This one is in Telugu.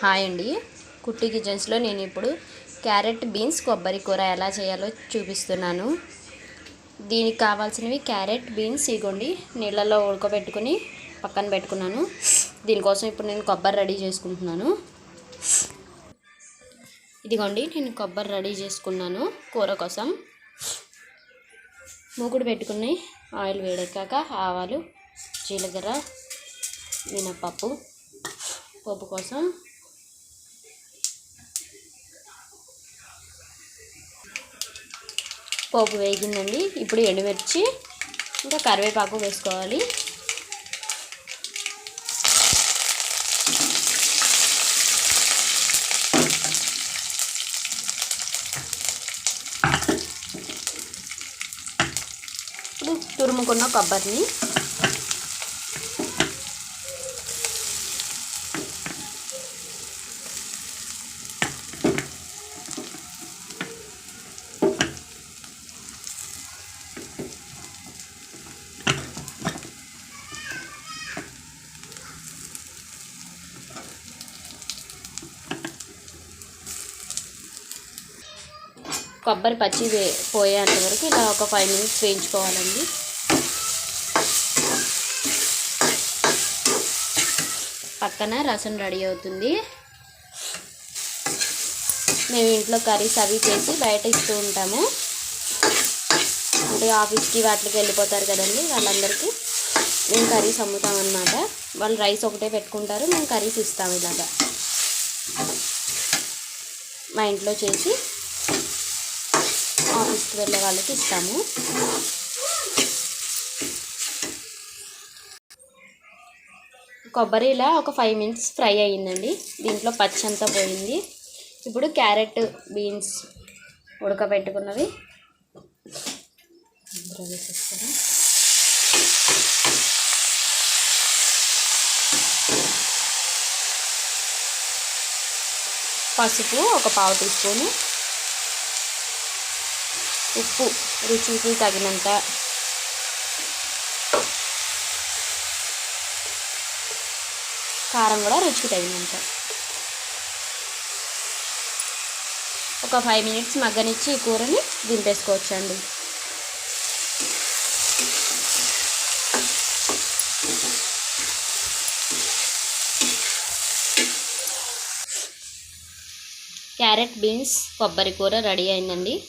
హాయ్ అండి. కుట్టి కిచెన్స్లో నేను ఇప్పుడు క్యారెట్ బీన్స్ కొబ్బరి కూర ఎలా చేయాలో చూపిస్తున్నాను. దీనికి కావాల్సినవి క్యారెట్ బీన్స్ ఇగోండి. నీళ్ళల్లో ఉడకబెట్టుకుని పక్కన పెట్టుకున్నాను. దీనికోసం ఇప్పుడు నేను కొబ్బరి రెడీ చేసుకుంటున్నాను. ఇదిగోండి నేను కొబ్బరి రెడీ చేసుకున్నాను కూర కోసం. మూకుడు పెట్టుకుని ఆయిల్ వేడెక్కాక ఆవాలు జీలకర్ర మినపప్పు పోపు కోసం పోపు వేగిందండి. ఇప్పుడు ఎండుమిర్చి ఇంకా కరివేపాకు వేసుకోవాలి. ఇప్పుడు తురుముకున్న కొబ్బరిని కొబ్బరి పచ్చి వే పోయేంత వరకు ఇలా ఒక ఫైవ్ మినిట్స్ వేయించుకోవాలండి. పక్కన రసం రెడీ అవుతుంది. మేము ఇంట్లో కర్రీస్ అవి చేసి బయట ఇస్తూ ఉంటాము. అంటే ఆఫీస్కి వాటికి వెళ్ళిపోతారు కదండి వాళ్ళందరికీ. మేము కర్రీస్ అమ్ముతాం వాళ్ళు రైస్ ఒకటే పెట్టుకుంటారు మేము కర్రీస్ ఇస్తాము ఇలాగా. మా ఇంట్లో చేసి ఆఫీస్కి వెళ్ళే వాళ్ళకి ఇస్తాము. కొబ్బరి ఇలా ఒక ఫైవ్ మినిట్స్ ఫ్రై అయ్యిందండి. దీంట్లో పచ్చి అంతా పోయింది. ఇప్పుడు క్యారెట్ బీన్స్ ఉడకబెట్టుకున్నవి. పసుపు ఒక పావు టీ స్పూను ఉప్పు రుచికి తగినంత. కారం కూడా రుచికి తగినంత. ఒక ఫైవ్ మినిట్స్ మగ్గనిచ్చి ఈ కూరని దింపేసుకోవచ్చండి. క్యారెట్ బీన్స్ కొబ్బరి కూర రెడీ అయిందండి.